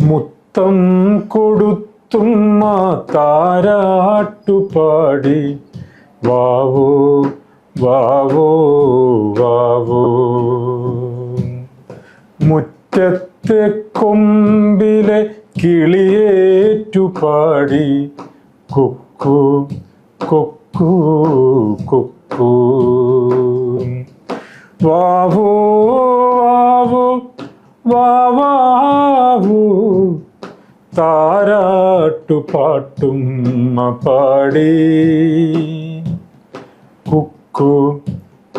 മുത്തം കൊടുത്തും താരാട്ടുപാടി വാവോ വാവോ വാവോ. മുറ്റത്തെ കൊമ്പിലെ കിളിയേറ്റുപാടി. കൊക്കു കൊക്കു കുക്കു. വാവോ വാവാവൂ. താരാട്ടുപാട്ടും പാടി. കുക്കു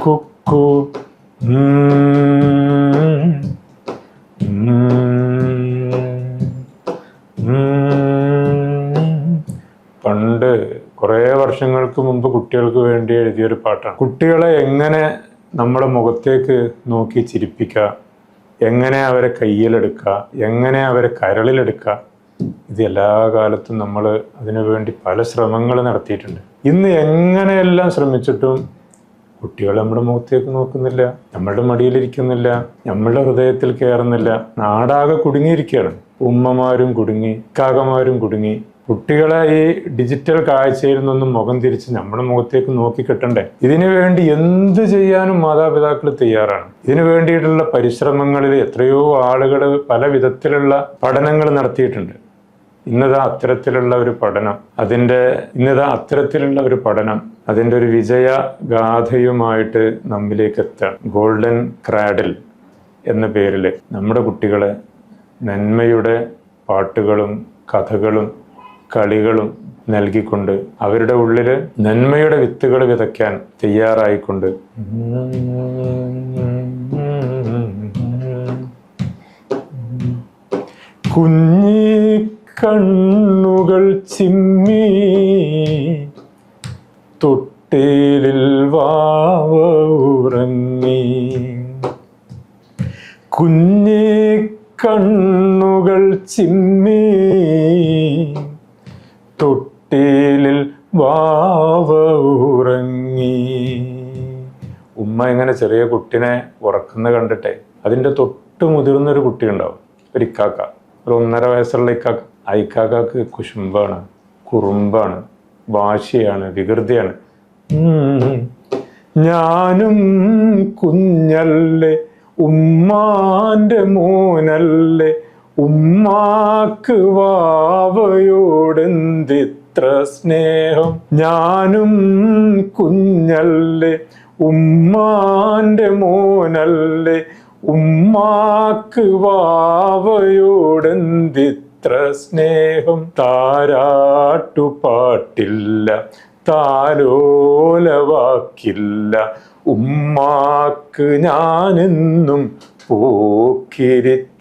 കുക്കു. പണ്ട് കുറേ വർഷങ്ങൾക്ക് മുമ്പ് കുട്ടികൾക്ക് വേണ്ടി എഴുതിയൊരു പാട്ടാണ്. കുട്ടികളെ എങ്ങനെ നമ്മുടെ മുഖത്തേക്ക് നോക്കി ചിരിപ്പിക്കുക എങ്ങനെ അവരെ കയ്യിലെടുക്കുക എങ്ങനെ അവരെ കരളിലെടുക്കുക ഇത് എല്ലാ കാലത്തും നമ്മൾ അതിനു വേണ്ടി പല ശ്രമങ്ങൾ നടത്തിയിട്ടുണ്ട്. ഇന്ന് എങ്ങനെയെല്ലാം ശ്രമിച്ചിട്ടും കുട്ടികൾ നമ്മുടെ മുഖത്തേക്ക് നോക്കുന്നില്ല നമ്മളുടെ മടിയിലിരിക്കുന്നില്ല നമ്മളുടെ ഹൃദയത്തിൽ കയറുന്നില്ല നാടാകെ കുടുങ്ങിയിരിക്കുകയാണ്. ഉമ്മമാരും കുടുങ്ങി കാകമാരും കുടുങ്ങി കുട്ടികളെ ഈ ഡിജിറ്റൽ കാഴ്ചയിൽ നിന്നും മുഖം തിരിച്ച് നമ്മുടെ മുഖത്തേക്ക് നോക്കി കിട്ടണ്ടേ? ഇതിനു വേണ്ടി എന്ത് ചെയ്യാനും മാതാപിതാക്കൾ തയ്യാറാണ്. ഇതിനു വേണ്ടിയിട്ടുള്ള പരിശ്രമങ്ങളിൽ എത്രയോ ആളുകൾ പല വിധത്തിലുള്ള പഠനങ്ങൾ നടത്തിയിട്ടുണ്ട്. ഇന്നതാ അത്തരത്തിലുള്ള ഒരു പഠനം. അതിന്റെ ഇന്നതാ അത്തരത്തിലുള്ള ഒരു പഠനം. അതിന്റെ ഒരു വിജയ ഗാഥയുമായിട്ട് നമ്മിലേക്ക് എത്താം. ഗോൾഡൻ ക്രാഡിൽ എന്ന പേരിൽ നമ്മുടെ കുട്ടികളെ നന്മയുടെ പാട്ടുകളും കഥകളും കളികളും നൽകിക്കൊണ്ട് അവരുടെ ഉള്ളിൽ നന്മയുടെ വിത്തുകൾ വിതയ്ക്കാൻ തയ്യാറായിക്കൊണ്ട്. കുഞ്ഞി കണ്ണുകൾ ചിമ്മി തൊട്ടേലിൽ വാവ ഉറങ്ങി. കുഞ്ഞി കണ്ണുകൾ ചിമ്മി വാവ ഉറങ്ങി ഉമ്മ ഇങ്ങനെ ചെറിയ കുട്ടിനെ ഉറക്കുന്ന കണ്ടിട്ടെ അതിന്റെ തൊട്ട് മുതിർന്നൊരു കുട്ടി ഉണ്ടാവും ഒരു ഇക്കാക്ക. ഒരു ഒന്നര വയസ്സുള്ള ഇക്കാക്ക. ആ ഇക്കാക്കാക്ക് കുശുമ്പാണ് കുറുമ്പാണ് വാശിയാണ് വികൃതിയാണ്. ഞാനും കുഞ്ഞല്ലേ ഉമ്മാന്റെ മോനല്ലേ ഉമ്മാക്ക് വാവയോടെന്തിത്ര സ്നേഹം ഞാനും കുഞ്ഞല്ലേ ഉമ്മാന്റെ മോനല്ലേ ഉമ്മാക്ക് വാവയോടെന്തിത്ര സ്നേഹം താരാട്ടുപാട്ടില്ല താലോലവാക്കില്ല ഉമ്മാക്ക് ഞാനെന്നും പോക്കിരിച്ചക്കൻ.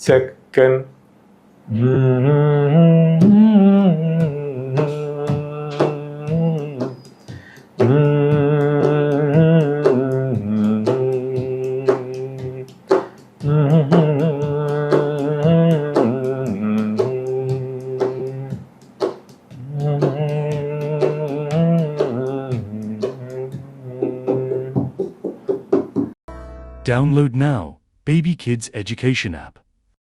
Download now, Baby Kids Education app.